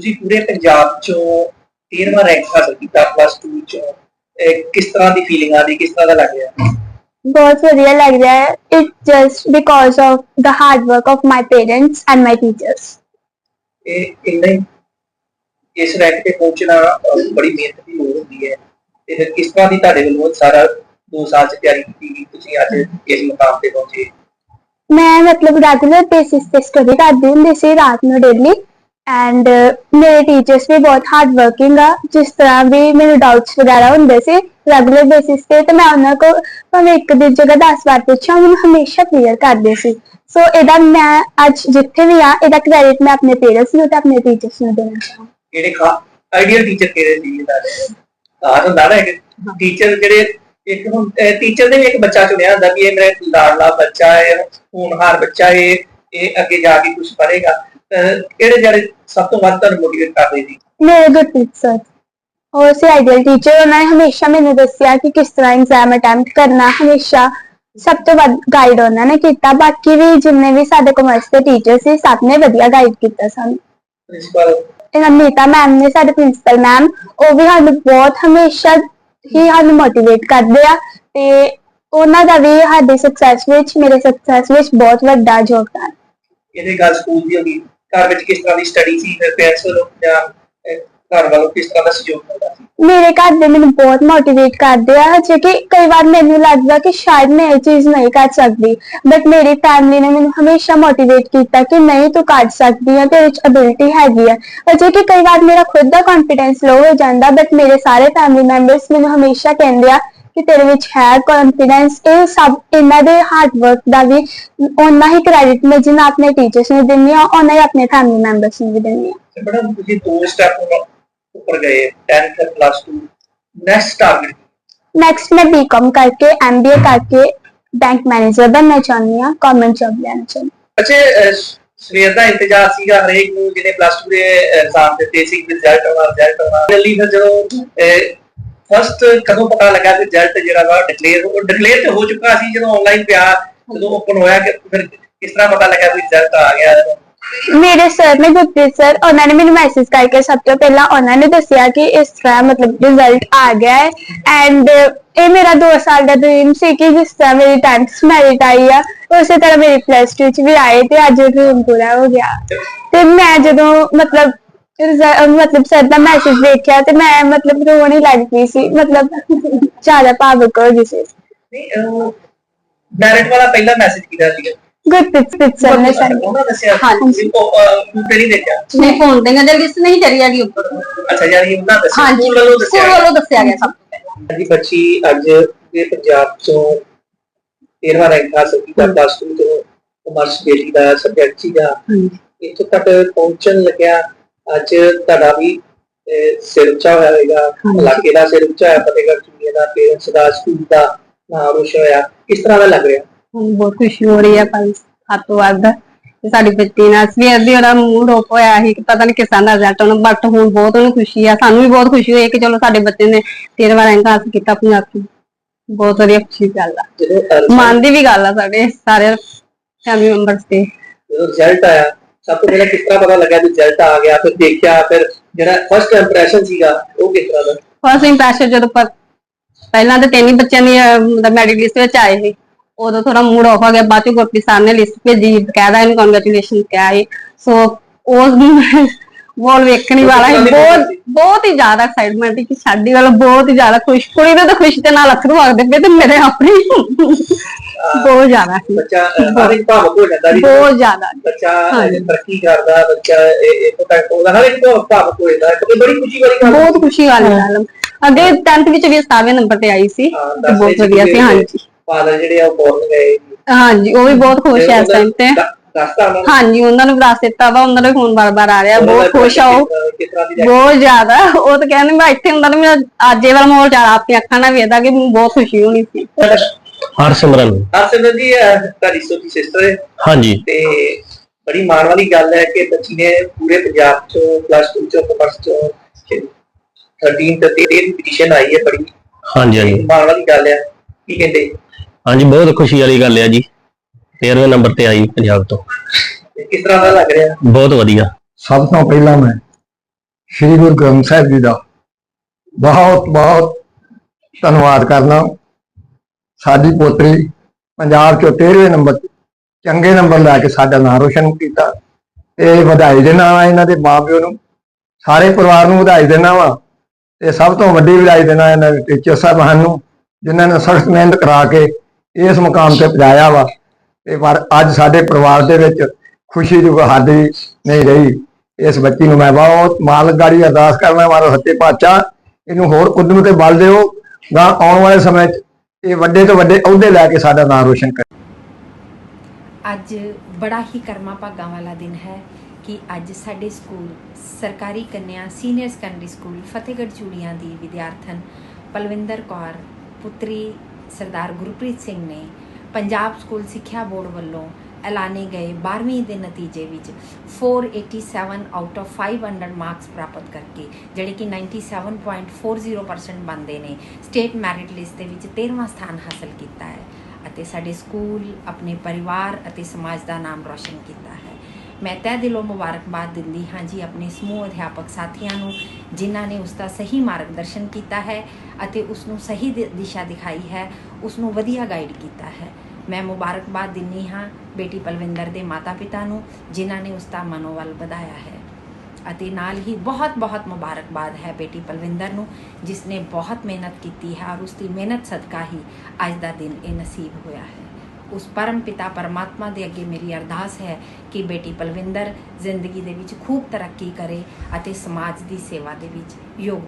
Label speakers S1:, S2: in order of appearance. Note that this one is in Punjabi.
S1: ਤੁਸੀਂ ਪੂਰੇ ਪੰਜਾਬ ਚੋਂ 13ਵਾਂ ਰੈਂਕ ਹਾਸਲ ਕੀਤਾ ਪਲੱਸ 2 ਚੋਂ। ਇਹ ਕਿਸ ਤਰ੍ਹਾਂ ਦੀ ਫੀਲਿੰਗ ਆ ਰਹੀ? ਕਿਸ ਤਰ੍ਹਾਂ ਦਾ ਲੱਗ ਰਿਹਾ?
S2: ਬਹੁਤ ਵਧੀਆ ਲੱਗ ਰਿਹਾ ਹੈ। It just because of the hard work of my parents and my teachers.
S1: ਇਹ ਇੰਨਾ ਇਸ ਰੈਂਕ ਤੇ ਪਹੁੰਚਣਾ ਅਹ, ਬੜੀ ਮਿਹਨਤ ਦੀ ਲੋੜ ਹੁੰਦੀ ਹੈ। ਤੇ ਫਿਰ ਕਿਸ ਤਰ੍ਹਾਂ ਦੀ ਤੁਹਾਡੇ ਵੱਲੋਂ ਸਾਰਾ 2 ਸਾਲ ਚ ਤਿਆਰੀ ਕੀਤੀ ਗਈ? ਤੁਸੀਂ ਅੱਜ ਇਸ ਮੁਕਾਮ ਤੇ ਪਹੁੰਚੇ।
S2: ਮੈਂ ਮਤਲਬ ਰੈਗੂਲਰ ਬੇਸਿਸ ਤੇ ਸਟੱਡੀ ਕਰਦੀ ਹੁੰਦੀ ਸੀ ਰਾਤ ਨੂੰ ਡੇਲੀ ਐਂਡ uh, ਮੇਰੇ ਟੀਚਰਸ ਵੀ ਬਹੁਤ ਹਾਰਡ ਵਰਕਿੰਗ ਆ। ਜਿਸ ਤਰ੍ਹਾਂ ਵੀ ਮੈਨੂੰ ਡਾਊਟਸ ਵਗੈਰਾ ਹੁੰਦੇ ਸੀ ਰੈਗੂਲਰ ਬੇਸਿਸ ਤੇ ਤੇ ਮੈਂ ਉਹਨਾਂ ਕੋ ਭਾਵੇਂ ਇੱਕ ਦੀ ਜਗ੍ਹਾ 10 ਵਾਰ ਪੁੱਛਾਂ ਮੈਨੂੰ ਹਮੇਸ਼ਾ ਕਲੀਅਰ ਕਰਦੇ ਸੀ। ਸੋ ਇਹਦਾ ਮੈਂ ਅੱਜ ਜਿੱਥੇ ਵੀ ਆ ਇਹਦਾ ਕ੍ਰੈਡਿਟ ਮੈਂ ਆਪਣੇ ਪੇਰੈਂਟਸ ਨੂੰ ਤੇ ਆਪਣੇ ਟੀਚਰਸ ਨੂੰ ਦੇਣਾ ਚਾਹਾਂਗੀ।
S1: ਕਿਹੜੇ ਖਾ ਆਈਡੀਅਲ ਟੀਚਰ ਕਿਹੜੇ ਸੀ ਤੁਹਾਡੇ ਆਹ ਹੁੰਦਾ ਨਾ ਇੱਕ। ਟੀਚਰ ਜਿਹੜੇ ਇੱਕ ਹੁਣ ਟੀਚਰ ਦੇ ਵੀ ਇੱਕ ਬੱਚਾ ਚੁਣਿਆ ਹੁੰਦਾ ਵੀ ਇਹ ਮੇਰਾ ਲਾਡਲਾ ਬੱਚਾ ਹੈ ਹੋਣਹਾਰ ਬੱਚਾ ਹੈ ਇਹ ਅੱਗੇ ਜਾ ਕੇ ਕੁਝ ਪੜ੍ਹੇਗਾ ਅਹ, ਕਿਹੜੇ ਜਿਹੜੇ ਸਭ ਤੋਂ ਵੱਧ ਤੁਹਾਨੂੰ ਮੋਟੀਵੇਟ ਕਰਦੇ ਸੀ?
S2: ਮੇਰੇ ਗੁਰਪ੍ਰੀਤ ਸਰ। ਉਹ ਸੀ ਆਈਡੀਅਲ ਟੀਚਰ ਉਹਨਾਂ ਨੇ ਹਮੇਸ਼ਾ ਮੈਨੂੰ ਦੱਸਿਆ ਕਿ ਕਿਸ ਤਰ੍ਹਾਂ ਐਗਜ਼ਾਮ ਅਟੈਂਪਟ ਕਰਨਾ ਹਮੇਸ਼ਾ ਸਭ ਤੋਂ ਵੱਧ ਗਾਈਡ ਉਹਨਾਂ ਨੇ ਕੀਤਾ। ਬਾਕੀ ਵੀ ਜਿੰਨੇ ਵੀ ਸਾਡੇ ਕਮਰਸ ਦੇ ਟੀਚਰ ਸੀ ਸਭ ਨੇ ਵਧੀਆ ਗਾਈਡ ਕੀਤਾ ਸਾਨੂੰ।
S1: ਪ੍ਰਿੰਸੀਪਲ
S2: ਇਹਨਾਂ ਨੀਤਾ ਮੈਮ ਨੇ ਸਾਡੇ ਪ੍ਰਿੰਸੀਪਲ ਮੈਮ ਉਹ ਵੀ ਸਾਨੂੰ ਬਹੁਤ ਹਮੇਸ਼ਾ ਹੀ ਸਾਨੂੰ ਮੋਟੀਵੇਟ ਕਰਦੇ ਆ ਤੇ ਉਹਨਾਂ ਦਾ ਵੀ ਸਾਡੇ ਸਕਸੈਸ ਵਿੱਚ ਮੇਰੇ ਸਕਸੈਸ ਵਿੱਚ ਬਹੁਤ ਵੱਡਾ ਯੋਗਦਾਨ।
S1: ਇਹਦੇ ਗੱਲ ਸਕੂਲ ਦੀ ਹੋਗੀ ਘਰ ਵਿੱਚ ਕਿਸ ਤਰ੍ਹਾਂ ਦੀ ਸਟੱਡੀ ਸੀ ਫਿਰ ਪੇਰੈਂਟਸ ਵੱਲੋਂ ਜਾਂ ਅਹ, ਘਰ ਵੱਲੋਂ ਕਿਸ ਤਰ੍ਹਾਂ ਦਾ ਸਹਿਯੋਗ ਮਿਲਦਾ ਸੀ?
S2: ਮੇਰੇ ਘਰ ਦੇ ਮੈਨੂੰ ਬਹੁਤ ਮੋਟੀਵੇਟ ਕਰਦੇ ਆ ਜੇ ਕਿ ਕਈ ਵਾਰ ਮੈਨੂੰ ਲੱਗਦਾ ਕਿ ਸ਼ਾਇਦ ਮੈਂ ਇਹ ਚੀਜ਼ ਨਹੀਂ ਕਰ ਸਕਦੀ। ਬਟ ਮੇਰੀ ਫੈਮਿਲੀ ਨੇ ਮੈਨੂੰ ਹਮੇਸ਼ਾ ਮੋਟੀਵੇਟ ਕੀਤਾ ਕਿ ਨਹੀਂ ਤੂੰ ਕਰ ਸਕਦੀ ਹੈ ਤੇਰੇ ਵਿੱਚ ਅਬਿਲਿਟੀ ਹੈਗੀ ਹੈ ਅਜੇ ਕਿ ਕਈ ਵਾਰ ਮੇਰਾ ਖੁਦ ਦਾ ਕੌਨਫੀਡੈਂਸ ਲੋ ਹੋ ਜਾਂਦਾ ਬਟ ਮੇਰੇ ਸਾਰੇ ਫੈਮਿਲੀ ਮੈਂਬਰਸ ਮੈਨੂੰ ਹਮੇਸ਼ਾ ਕਹਿੰਦੇ ਆ ਕਿ ਤੇਰੇ ਵਿੱਚ ਹੈ ਕੌਨਫੀਡੈਂਸ ਇਹ ਸਭ ਇਹਨਾਂ ਦੇ ਹਾਰਡ ਵਰਕ ਦਾ ਵੀ ਉਹਨਾਂ ਹੀ ਕ੍ਰੈਡਿਟ ਮੈਂ ਜਿੰਨਾ ਆਪਣੇ ਟੀਚਰਸ ਨੂੰ ਦਿੰਦੀ ਆ ਉਹਨਾਂ ਹੀ ਆਪਣੇ ਫੈਮਿਲੀ ਮੈਂਬਰਸ ਨੂੰ ਵੀ ਦਿੰਦੀ ਆ।
S1: ਮੈਡਮ ਤੁਸੀਂ ਦੋ ਸਟੈਪ ਉੱਪਰ ਗਏ 10th plus 2 next target
S2: next ਮੈਂ ਬੀਕਾਮ ਕਰਕੇ ਐਮਬੀਏ ਕਰਕੇ ਬੈਂਕ ਮੈਨੇਜਰ ਬਣਨਾ ਚਾਹੁੰਦੀ ਹਾਂ ਗਵਰਨਮੈਂਟ ਜੌਬ ਲੈਣਾ ਚਾਹੁੰਦੀ
S1: ਅੱਛਾ ਸਵੇਰ ਦਾ ਇੰਤਜ਼ਾਰ ਸੀਗਾ ਹਰੇਕ ਨੂੰ ਜਿਹਨੇ ਪਲੱਸ 2 ਦੇ ਐਗਜ਼ਾਮ ਦਿੱਤੇ ਸੀ ਰਿਜ਼ਲਟ ਆਉਣਾ ਰਿਜ਼ਲਟ ਆਉਣਾ। ਜਲਦੀ ਫਿਰ ਜਦੋਂ ਫਸਟ ਕਦੋਂ ਪਤਾ ਲੱਗਾ ਕਿ ਰਿਜ਼ਲਟ ਜਿਹੜਾ ਵਾ ਡਿਕਲੇਅਰ ਉਹ ਡਿਕਲੇਅਰ ਤੇ ਹੋ ਚੁੱਕਾ ਸੀ ਜਦੋਂ ਆਨਲਾਈਨ ਪਿਆ ਜਦੋਂ ਓਪਨ ਹੋਇਆ ਕਿ ਫਿਰ ਕਿਸ ਤਰ੍ਹਾਂ ਪਤਾ ਲੱਗਾ ਕਿ ਰਿਜ਼ਲਟ ਆ ਗਿਆ।
S2: ਮੇਰੇ ਸਰ ਨੇ ਗੁਰਪ੍ਰੀਤ ਸਰ ਉਹਨਾਂ ਨੇ ਮੈਨੂੰ ਮੈਸੇਜ ਕਰਕੇ ਸਭ ਤੋਂ ਪਹਿਲਾਂ ਉਹਨਾਂ ਨੇ ਦੱਸਿਆ ਕਿ ਇਸ ਤਰ੍ਹਾਂ ਮਤਲਬ ਰਿਜ਼ਲਟ ਆ ਗਿਆ ਹੈ ਐਂਡ ਇਹ ਮੇਰਾ 2 ਸਾਲ ਦਾ ਡ੍ਰੀਮ ਸੀ ਕਿ ਜਿਸ ਤਰ੍ਹਾਂ ਮੇਰੀ 10th ਮੈਰਿਟ ਆਈ ਆ ਉਸੇ ਤਰ੍ਹਾਂ ਮੇਰੀ ਪਲੱਸ 2 ਚ ਵੀ ਆਏ ਤੇ ਅੱਜ ਡ੍ਰੀਮ ਪੂਰਾ ਹੋ ਗਿਆ ਤੇ ਮੈਂ ਜਦੋਂ ਮਤਲਬ ਰਿਜ਼ਲ- ਮਤਲਬ ਸਰ ਦਾ ਮੈਸੇਜ ਦੇਖਿਆ ਤੇ ਮੈਂ ਮਤਲਬ ਰੋਣ ਹੀ ਲੱਗ ਪਈ ਸੀ ਮਤਲਬ ਜ਼ਿਆਦਾ ਭਾਵੁਕ ਹੋ ਗਈ ਸੀ।
S1: ਮੈਰਿਟ ਵਾਲਾ ਪਹਿਲਾ ਮੈਸੇਜ ਕਿਹਦਾ ਸੀਗਾ
S2: ਗੁਰਪ੍ਰੀਤ ਸਰ ਨੇ ਸਾਨੂੰ
S1: ਉਹਨਾਂ ਦੱਸਿਆ
S2: ਹਾਂਜੀ।
S1: ਉਹ ਅਹ, ਤੇ ਨਹੀਂ ਦੇਖਿਆ
S3: ਨਹੀਂ ਫੋਨ ਤੇ ਗੱਲ ਲਿਸਟ ਨਹੀਂ ਚੜੀ ਹੈਗੀ ਉੱਪਰ।
S1: ਅੱਛਾ ਯਾਨੀ ਉਹਨਾਂ ਦੱਸਿਆ।
S3: ਹਾਂਜੀ
S1: ਸਕੂਲ ਵੱਲੋਂ ਦੱਸਿਆ
S3: ਸਕੂਲ ਵੱਲੋਂ ਦੱਸਿਆ ਗਿਆ ਸਭ ਤੋਂ ਪਹਿਲਾਂ।
S1: ਹਾਂਜੀ ਬੱਚੀ ਅੱਜ ਦੇ ਪੰਜਾਬ ਤੋਂ 13ਵਾਂ ਰੈਂਕ ਹਾਸਲ ਕੀਤਾ। ਪਲੱਸ 2 ਤੋਂ ਕਮਰਸ ਬੇਟੀ ਦਾ ਸਬਜੈਕਟ ਸੀਗਾ। ਇੱਥੋਂ ਤੱਕ ਪਹੁੰਚਣ ਲੱਗਿਆ। ਅੱਜ ਤੁਹਾਡਾ ਵੀ ਸਿਰ ਉੱਚਾ ਹੋਇਆ ਹੋਵੇਗਾ ਇਲਾਕੇ ਦਾ ਸਿਰ ਉੱਚਾ ਹੋਇਆ ਫਤਿਹਗੜ੍ਹ ਚੂੜੀਆਂ ਦਾ ਪੇਰੈਂਟਸ ਦਾ ਸਕੂਲ ਦਾ ਨਾਮ ਰੋਸ਼ਨ ਹੋਇਆ। ਕਿਸ ਤਰ੍ਹਾਂ ਦਾ ਲੱਗ ਰਿਹਾ?
S3: ਬਹੁਤ ਖੁਸ਼ੀ ਹੋ ਰਹੀ ਹੈ ਕੱਲ ਹੱਥੋਂ ਵੱਧ। ਸਾਡੀ ਬੱਚੀ ਨਾਲ ਸਵੇਰ ਦੀ ਉਹਦਾ ਮੂਡ ਆਫ ਹੋਇਆ ਸੀ ਕਿ ਪਤਾ ਨਹੀਂ ਕਿਸ ਦਾ ਰਿਜ਼ਲਟ ਆਉਣਾ ਬਟ ਹੁਣ ਬਹੁਤ ਉਹਨੂੰ ਖੁਸ਼ੀ ਆ ਸਾਨੂੰ ਵੀ ਬਹੁਤ ਖੁਸ਼ੀ ਹੋਈ ਕਿ ਚਲੋ ਸਾਡੇ ਬੱਚੇ ਨੇ 13ਵਾਂ ਰੈਂਕ ਹਾਸਲ ਕੀਤਾ ਪੰਜਾਬ ਚ ਬਹੁਤ ਵਧੀਆ ਖੁਸ਼ੀ ਗੱਲ ਆ। ਮਨ ਦੀ ਵੀ ਗੱਲ ਆ ਸਾਡੇ ਸਾਰੇ ਫੈਮਿਲੀ ਮੈਂਬਰਸ ਤੇ।
S1: ਜਦੋਂ ਰਿਜ਼ਲਟ ਆਇਆ ਸਭ ਤੋਂ ਪਹਿਲਾਂ ਕਿਸ ਤਰ੍ਹਾਂ ਪਤਾ ਲੱਗਾ ਕਿ ਰਿਜ਼ਲਟ ਆ ਗਿਆ ਫਿਰ ਦੇਖਿਆ ਫਿਰ ਜਿਹੜਾ ਫਰਸਟ ਇੰਪ੍ਰੈਸ਼ਨ ਸੀਗਾ ਉਹ ਕਿਸ ਤਰ੍ਹਾਂ ਦਾ?
S3: ਫਸਟ ਇੰਪ੍ਰੈਸ਼ਨ ਜਦੋਂ ਪ- ਪਹਿਲਾਂ ਤਾਂ ਤਿੰਨ ਹੀ ਬੱਚਿਆਂ ਦੀ ਮੈਰਿਟ ਲਿਸਟ ਵਿੱਚ ਆਏ ਸੀ। ਉਦੋਂ ਥੋੜਾ ਮੂਡ ਆਫ ਹੋ ਗਿਆ ਬਾਅਦ ਚ ਗੁਰਪ੍ਰੀਤ ਸਾਹਿਬ ਨੇ ਲਿਸਟ ਭੇਜੀ ਬਕਾਇਦਾ ਇਹਨੂੰ ਕੰਗ੍ਰੈਚੁਲੇਸ਼ਨ ਕਿਹਾ ਹੈ ਸੋ ਉਸ ਬੋਲ ਵੇਖਣੀ ਵਾਲਾ ਹੈ ਬਹੁਤ ਬਹੁਤ ਹੀ ਜ਼ਿਆਦਾ ਐਕਸਾਈਟਮੈਂਟ ਸੀ ਕਿ ਸਾਡੀ ਵਾਲਾ ਬਹੁਤ ਹੀ ਜ਼ਿਆਦਾ ਖੁਸ਼ ਕੁੜੀ ਦੇ ਤਾਂ ਖੁਸ਼ ਤੇ ਨਾਲ ਅੱਥਰੂ ਵਗਦੇ ਪਏ ਤੇ ਮੇਰੇ ਆਪਣੇ ਬਹੁਤ ਜ਼ਿਆਦਾ ਸੀ।
S1: ਬੱਚਾ ਹਰ ਇੱਕ ਭਾਵਕ ਹੋ ਜਾਂਦਾ ਜੀ
S3: ਬਹੁਤ ਜ਼ਿਆਦਾ
S1: ਬੱਚਾ ਤਰੱਕੀ ਕਰਦਾ ਬੱਚਾ ਇਹ ਇਹ ਪਤਾ ਉਹਦਾ ਹਰ ਇੱਕ ਭਾਵ- ਭਾਵਕ ਹੋ ਜਾਂਦਾ। ਕਿਉਂਕਿ ਬੜੀ ਖੁਸ਼ੀ ਵਾਲੀ ਗੱਲ।
S3: ਬਹੁਤ ਖੁਸ਼ੀ ਵਾਲੀ ਗੱਲ। ਅੱਗੇ 10th ਵਿੱਚ ਵੀ 7ਵੇਂ ਨੰਬਰ ਤੇ ਆਈ ਸੀ। ਬਹੁਤ ਵਧੀਆ ਸੀ ਹਾਂਜੀ।
S1: ਫਾਦਰ ਜਿਹੜੇ ਆ ਉਹ ਬੋਰਨ ਗਏ।
S3: ਹਾਂਜੀ ਉਹ ਵੀ ਬਹੁਤ ਖੁਸ਼ ਹੈ ਇਸ ਟਾਈਮ ਤੇ।
S1: ਨੂੰ।
S3: ਹਾਂਜੀ ਉਹਨਾਂ ਨੂੰ ਵਿਰਾਸਤ ਦਿੱਤਾ ਵਾ ਉਹਨਾਂ ਦਾ ਫੋਨ ਬਾਰ-ਬਾਰ ਆ ਰਿਹਾ। ਬਹੁਤ ਖੁਸ਼ ਆ ਉਹ। ਬਹੁਤ ਜ਼ਿਆਦਾ। ਉਹ ਤਾਂ ਕਹਿੰਦੇ ਮੈਂ ਇੱਥੇ ਹੁੰਦਾ ਤਾਂ ਮੇਰਾ ਅੱਜ ਇਹ ਵਾਲਾ ਮਾਹੌਲ ਜ਼ਿਆਦਾ ਆਪਣੀ ਅੱਖਾਂ ਨਾਲ ਵੇਖਦਾ ਕਿ ਮੈਨੂੰ ਬਹੁਤ ਖੁਸ਼ੀ ਹੋਣੀ ਸੀ।
S4: ਹਰਸਿਮਰਨ।
S1: ਹਰਸਿਮਰਨ ਜੀ ਅਹ, ਤੁਹਾਡੀ ਛੋਟੀ ਸਿਸਟਰ ਹੈ।
S4: ਹਾਂਜੀ।
S1: ਤੇ ਬੜੀ ਮਾਣ ਵਾਲੀ ਗੱਲ ਹੈ ਕਿ ਬੱਚੀ ਨੇ ਪੂਰੇ ਪੰਜਾਬ ਚੋਂ ਪਲੱਸ 2 ਚੋਂ ਕਮਰਸ ਚੋਂ 13 ਤੇ 13 ਪੋਜੀਸ਼ਨ ਆਈ ਹੈ ਬੜੀ।
S4: ਹਾਂਜੀ ਹਾਂਜੀ।
S1: ਮਾਣ ਵਾਲੀ ਗੱਲ ਹੈ। ਕੀ ਕਹਿੰਦੇ?
S4: ਹਾਂਜੀ ਬਹੁਤ ਖੁਸ਼ੀ ਵਾਲੀ ਗੱਲ ਹੈ ਜੀ। 13ਵੇਂ ਨੰਬਰ ਤੇ ਆਈ ਪੰਜਾਬ ਤੋਂ।
S1: ਤੇ ਕਿਸ ਤਰ੍ਹਾਂ ਦਾ ਲੱਗ ਰਿਹਾ?
S4: ਬਹੁਤ ਵਧੀਆ।
S5: ਸਭ ਤੋਂ ਪਹਿਲਾਂ ਮੈਂ ਸ੍ਰੀ ਗੁਰੂ ਗ੍ਰੰਥ ਸਾਹਿਬ ਜੀ ਦਾ ਬਹੁਤ ਬਹੁਤ ਧੰਨਵਾਦ ਕਰਨਾ। ਸਾਡੀ ਪੋਤਰੀ ਪੰਜਾਬ ਚੋਂ 13ਵੇਂ ਨੰਬਰ ਚੰਗੇ ਨੰਬਰ ਲੈ ਕੇ ਸਾਡਾ ਨਾਮ ਰੋਸ਼ਨ ਕੀਤਾ ਤੇ ਵਧਾਈ ਦੇਣਾ ਵਾ ਇਹਨਾਂ ਦੇ ਮਾਪਿਓ ਨੂੰ। ਸਾਰੇ ਪਰਿਵਾਰ ਨੂੰ ਵਧਾਈ ਦੇਣਾ ਵਾ ਤੇ ਸਭ ਤੋਂ ਵੱਡੀ ਵਧਾਈ ਦੇਣਾ ਇਹਨਾਂ ਦੇ ਟੀਚਰ ਸਾਹਿਬਾਨ ਨੂੰ, ਜਿਨ੍ਹਾਂ ਨੇ ਸਖਤ ਮਿਹਨਤ ਕਰਾ ਕੇ ਇਸ ਮੁਕਾਮ ਤੇ ਪਹੁੰਚਾਇਆ ਵਾ। ਤੇ ਪਰ ਅੱਜ ਸਾਡੇ ਪਰਿਵਾਰ ਦੇ ਵਿੱਚ ਖੁਸ਼ੀ ਦੀ ਕੋਈ ਨਹੀਂ ਰਹੀ। ਇਸ ਬੱਚੀ ਨੂੰ ਮੈਂ ਬਹੁਤ ਮਾਲਕ ਅਰਦਾਸ ਕਰਨਾ ਮਾਰੋ ਸੱਚੇ ਪਾਤਸ਼ਾਹ। ਇਹਨੂੰ ਹੋਰ ਉਦਮ ਤੇ ਬਲ ਦਿਓ। ਗਾਂ ਆਉਣ ਵਾਲੇ ਸਮੇਂ 'ਚ ਇਹ ਵੱਡੇ ਤੋਂ ਵੱਡੇ ਅਹੁਦੇ ਲੈ ਕੇ ਸਾਡਾ ਨਾਮ ਰੋਸ਼ਨ ਕਰੇ
S6: ਅੱਜ ਬੜਾ ਹੀ ਕਰਮਾ ਭਾਗਾਂ ਵਾਲਾ ਦਿਨ ਹੈ ਕਿ ਅੱਜ ਸਾਡੇ ਸਕੂਲ, ਸਰਕਾਰੀ ਕੰਨਿਆ, senior secondary school, Fatehgarh Churian ਦੀ ਵਿਦਿਆਰਥਣ ਪਲਵਿੰਦਰ ਕੌਰ, ਪੁੱਤਰੀ ਸਰਦਾਰ ਗੁਰਪ੍ਰੀਤ ਸਿੰਘ ਨੇ ਪੰਜਾਬ ਸਕੂਲ ਸਿੱਖਿਆ ਬੋਰਡ ਵੱਲੋਂ ਐਲਾਨੇ ਗਏ 12ਵੀਂ ਦੇ ਨਤੀਜੇ ਵਿੱਚ 487 ਆਊਟ ਆਫ 500 ਮਾਰਕਸ ਪ੍ਰਾਪਤ ਕਰਕੇ, ਜਿਹੜੇ ਕਿ 97.40% ਬੰਦੇ ਨੇ ਸਟੇਟ ਮੈਰਿਟ ਲਿਸਟ ਦੇ ਵਿੱਚ 13ਵਾਂ ਸਥਾਨ ਹਾਸਲ ਕੀਤਾ ਹੈ ਅਤੇ ਸਾਡੇ ਸਕੂਲ, ਆਪਣੇ ਪਰਿਵਾਰ ਅਤੇ ਸਮਾਜ ਦਾ ਨਾਮ ਰੌਸ਼ਨ ਕੀਤਾ ਹੈ। ਮੈਂ ਤਹਿ ਦਿਲੋਂ ਮੁਬਾਰਕਬਾਦ ਦਿੰਦੀ ਹਾਂ ਜੀ ਆਪਣੇ ਸਮੂਹ ਅਧਿਆਪਕ ਸਾਥੀਆਂ ਨੂੰ, ਜਿਨ੍ਹਾਂ ਨੇ ਉਸ ਦਾ ਸਹੀ ਮਾਰਗਦਰਸ਼ਨ ਕੀਤਾ ਹੈ ਅਤੇ ਉਸ ਨੂੰ ਸਹੀ ਦਿਸ਼ਾ ਦਿਖਾਈ ਹੈ ਉਸ ਨੂੰ ਵਧੀਆ ਗਾਈਡ ਕੀਤਾ ਹੈ। ਮੈਂ ਮੁਬਾਰਕਬਾਦ ਦਿੰਦੀ ਹਾਂ ਬੇਟੀ ਪਲਵਿੰਦਰ ਦੇ ਮਾਤਾ-ਪਿਤਾ ਨੂੰ, ਜਿਨ੍ਹਾਂ ਨੇ ਉਸ ਦਾ ਮਨੋਬਲ ਵਧਾਇਆ ਹੈ। ਅਤੇ ਨਾਲ ਹੀ ਬਹੁਤ ਬਹੁਤ ਮੁਬਾਰਕਬਾਦ ਹੈ ਬੇਟੀ ਪਲਵਿੰਦਰ ਨੂੰ ਜਿਸ ਨੇ ਬਹੁਤ ਮਿਹਨਤ ਕੀਤੀ ਹੈ ਔਰ ਉਸ ਦੀ ਮਿਹਨਤ ਸਦਕਾ ਹੀ ਅੱਜ ਦਾ ਦਿਨ ਇਹ ਨਸੀਬ ਹੋਇਆ ਹੈ। ਉਸ ਪਰਮ ਪਿਤਾ ਪਰਮਾਤਮਾ ਦੇ ਅੱਗੇ ਮੇਰੀ ਅਰਦਾਸ ਹੈ ਕਿ ਬੇਟੀ ਪਲਵਿੰਦਰ ਜ਼ਿੰਦਗੀ ਦੇ ਵਿੱਚ ਖੂਬ ਤਰੱਕੀ ਕਰੇ ਅਤੇ ਸਮਾਜ ਦੀ ਸੇਵਾ ਦੇ ਵਿੱਚ ਯੋਗ